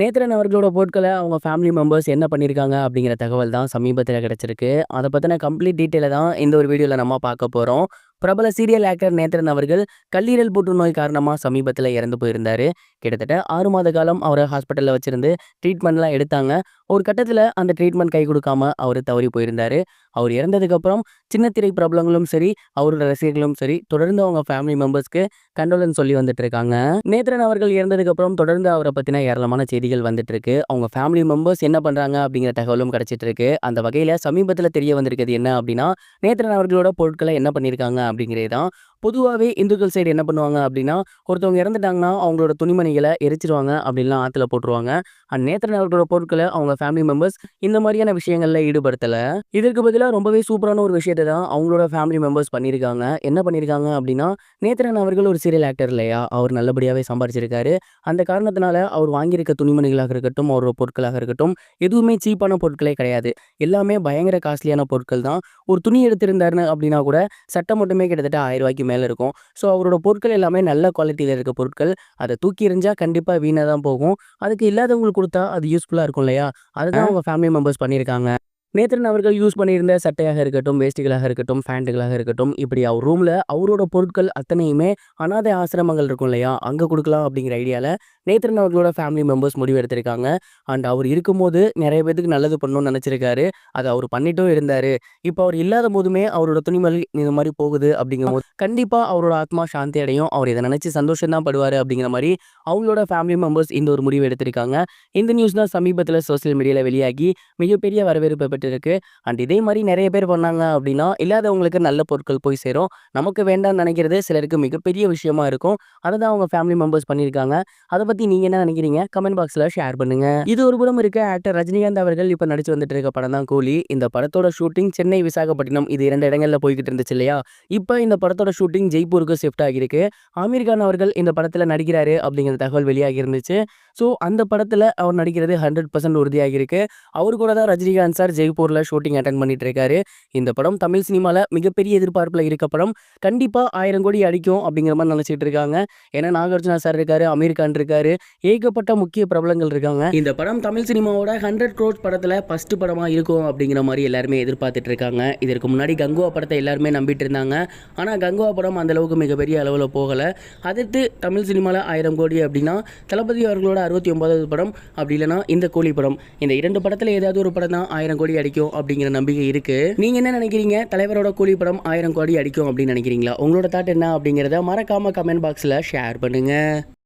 நேத்ரன் அவர்களோட பொருட்களை அவங்க ஃபேமிலி மெம்பர்ஸ் என்ன பண்ணியிருக்காங்க அப்படிங்கிற தகவல் தான் சமீபத்தில் கிடச்சிருக்கு. அதை பற்றின கம்ப்ளீட் டீட்டெயில தான் இந்த ஒரு வீடியோவில் நம்ம பார்க்க போகிறோம் பிரபல சீரியல் ஆக்டர் நேத்ரன் அவர்கள் கல்லீரல் புற்றுநோய் காரணமாக சமீபத்தில் இறந்து போயிருந்தார். கிட்டத்தட்ட ஆறு மாத காலம் அவரை ஹாஸ்பிட்டலில் வச்சுருந்து ட்ரீட்மெண்ட்லாம் எடுத்தாங்க. ஒரு கட்டத்தில் அந்த ட்ரீட்மெண்ட் கை கொடுக்காம அவர் தவறி போயிருந்தார். அவர் இறந்ததுக்கப்புறம் சின்ன திரை பிரபலங்களும் சரி, அவரோட ரசிகர்களும் சரி, தொடர்ந்து அவங்க ஃபேமிலி மெம்பர்ஸ்க்கு கண்டோலன்ஸ் சொல்லி வந்துட்டு இருக்காங்க. நேத்ரன் அவர்கள் இறந்ததுக்கப்புறம் தொடர்ந்து அவரை பற்றின ஏராளமான செய்திகள் வந்துட்டு இருக்கு. அவங்க ஃபேமிலி மெம்பர்ஸ் என்ன பண்ணுறாங்க அப்படிங்கிற தகவலும் கிடைச்சிட்டு இருக்கு. அந்த வகையில் சமீபத்தில் தெரிய வந்திருக்கிறது என்ன அப்படின்னா, நேத்ரன் அவர்களோட பொருட்களை என்ன பண்ணியிருக்காங்க அப்படிங்கிறது தான். பொதுவாகவே இந்துக்கள் சைடு என்ன பண்ணுவாங்க அப்படின்னா, ஒருத்தவங்க இறந்துட்டாங்கன்னா அவங்களோட துணிமணிகளை எரிச்சிருவாங்க. அப்படின்லாம் ஆற்றுல போட்டுருவாங்க. அண்ட் நேத்ரன் அவர்களோட பொருட்களை அவங்க ஃபேமிலி மெம்பர்ஸ் இந்த மாதிரியான விஷயங்களில் ஈடுபடுத்தலை இதற்கு பதிலாக ரொம்பவே சூப்பரான ஒரு விஷயத்தை தான் அவங்களோட ஃபேமிலி மெம்பர்ஸ் பண்ணியிருக்காங்க. என்ன பண்ணியிருக்காங்க அப்படின்னா, நேத்திரன் அவர்கள் ஒரு சீரியல் ஆக்டர் இல்லையா? அவர் நல்லபடியாகவே சம்பாரிச்சிருக்காரு. அந்த காரணத்தினால அவர் வாங்கியிருக்க துணிமணிகளாக இருக்கட்டும், அவரோட பொருட்களாக இருக்கட்டும், எதுவுமே சீப்பான பொருட்களே கிடையாது. எல்லாமே பயங்கர காஸ்ட்லியான பொருட்கள் தான். ஒரு துணி எடுத்திருந்தாருன்னு அப்படின்னா கூட சட்டை மட்டுமே கிட்டத்தட்ட ஆயிரம் ரூபாய்க்கு மேல இருக்கும். ஸோ அவரோட பொருட்கள் எல்லாமே நல்ல குவாலிட்டில இருக்க பொருட்கள். அத தூக்கி எறிஞ்சா கண்டிப்பா வீணா தான் போகும். அதுக்கு இல்லாதவங்களுக்கு குடுத்தா அது யூஸ்ஃபுல்லா இருக்கும் இல்லையா? அதுதான் அவங்க ஃபேமிலி மெம்பர்ஸ் பண்ணியிருக்காங்க. நேத்ரன் அவர்கள் யூஸ் பண்ணியிருந்த சட்டையாக இருக்கட்டும், வேஸ்டிகளாக இருக்கட்டும், ஃபேண்ட்டுகளாக இருக்கட்டும், இப்படி அவர் ரூமில் அவரோட பொருட்கள் அத்தனையுமே அனாதை ஆசிரமங்கள் இருக்கும் இல்லையா? அங்கே கொடுக்கலாம் அப்படிங்கிற ஐடியாவில் நேத்ரன் அவர்களோட ஃபேமிலி மெம்பர்ஸ் முடிவு எடுத்திருக்காங்க. அண்ட் அவர் இருக்கும்போது நிறைய பேத்துக்கு நல்லது பண்ணணும்னு நினச்சிருக்காரு அதை அவர் பண்ணிட்டும் இருந்தார் இப்போ அவர் இல்லாத போதுமே அவரோட துணிமல் இந்த மாதிரி போகுது அப்படிங்கும்போது, கண்டிப்பாக அவரோட ஆத்மா சாந்தி அடையும். அவர் இதை நினச்சி சந்தோஷம் தான் அப்படிங்கிற மாதிரி அவங்களோட ஃபேமிலி மெம்பர்ஸ் இந்த ஒரு முடிவு எடுத்திருக்காங்க. இந்த நியூஸ் தான் சமீபத்தில் சோசியல் மீடியாவில் வெளியாகி மிகப்பெரிய வரவேற்பு பெற்றிருக்கு. அண்ட் இதே மாதிரி நிறைய பேர் பண்ணாங்க அப்படின்னா, இல்லாதவங்களுக்கு நல்ல பொருட்கள் போய் சேரும். நமக்கு வேண்டாம் நினைக்கிறது சிலருக்கு மிகப்பெரிய விஷயமா இருக்கும். அதை தான் அவங்க ஃபேமிலி மெம்பர்ஸ் பண்ணியிருக்காங்க. அதை பத்தி நீங்க என்ன நினைக்கிறீங்க கமெண்ட் பாக்ஸ்ல ஷேர் பண்ணுங்க. இது ஒரு புறம் இருக்க ஆக்டர் ரஜினிகாந்த் அவர்கள் இப்ப நடிச்சு வந்துட்டு இருக்க படம் தான் கூலி. இந்த படத்தோட ஷூட்டிங் சென்னை, விசாகப்பட்டினம் இது இரண்டு இடங்கள்ல போய்கிட்டு இருந்துச்சு இல்லையா? இப்ப இந்த படத்தோட ஷூட்டிங் ஜெய்ப்பூருக்கு ஷிஃப்ட் ஆகியிருக்கு. ஆமீர் கான் அவர்கள் இந்த படத்தில் நடிக்கிறாரு அப்படிங்கிற தகவல் வெளியாகி இருந்துச்சு. ஸோ அந்த படத்தில் அவர் நடிக்கிறது 100% உறுதியாகி இருக்கு. கூட தான் ரஜினிகாந்த் சார் ஜெய் ஜெய்ப்பூர்ல ஷூட்டிங் அட்டன் பண்ணிட்டு இருக்காரு. இந்த படம் தமிழ் சினிமாவில் மிகப்பெரிய எதிர்பார்ப்பில் இருக்க படம். கண்டிப்பாக ஆயிரம் கோடி அடிக்கும் அப்படிங்கிற மாதிரி நினச்சிட்டு இருக்காங்க. ஏன்னா நாகார்ஜுனா சார் இருக்காரு, அமீர் கான் இருக்காரு, ஏகப்பட்ட முக்கிய பிரபலங்கள் இருக்காங்க. இந்த படம் தமிழ் சினிமாவோட ஹண்ட்ரட் க்ரோட் படத்தில் ஃபஸ்ட்டு படமாக இருக்கும் அப்படிங்கிற மாதிரி எல்லாருமே எதிர்பார்த்துட்டு இருக்காங்க. இதற்கு முன்னாடி கங்குவா படத்தை எல்லாருமே நம்பிட்டு இருந்தாங்க. ஆனால் கங்குவா படம் அந்தளவுக்கு மிகப்பெரிய அளவில் போகலை அடுத்து தமிழ் சினிமாவில் ஆயிரம் கோடி அப்படின்னா, தளபதி அவர்களோட 69வது படம், அப்படி இல்லைனா இந்த கூலி படம். இந்த இரண்டு படத்தில் ஏதாவது ஒரு படம் தான் ஆயிரம் கோடி அடிக்கும் அப்படிங்கிற நம்பிக்கை இருக்கு. நீங்க என்ன நினைக்கிறீங்க தலைவரோட கூலி படம் ஆயிரம் கோடி அடிக்கும் அப்படின்னு நினைக்கிறீங்களா உங்களோட தாட் என்ன அப்படிங்கிறத மறக்காம கமெண்ட் பாக்ஸ்ல ஷேர் பண்ணுங்க.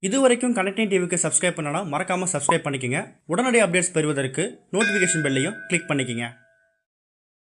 இதுவரைக்கும் கனெக்டிங் டிவிக்கு சப்ஸ்கிரைப் பண்ணனா மறக்காம சப்ஸ்கிரைப் பண்ணிக்கங்க. உடனடி அப்டேட்ஸ் பெறுவதற்கு நோட்டிஃபிகேஷன் பெல்லையும் கிளிக் பண்ணிக்கங்க.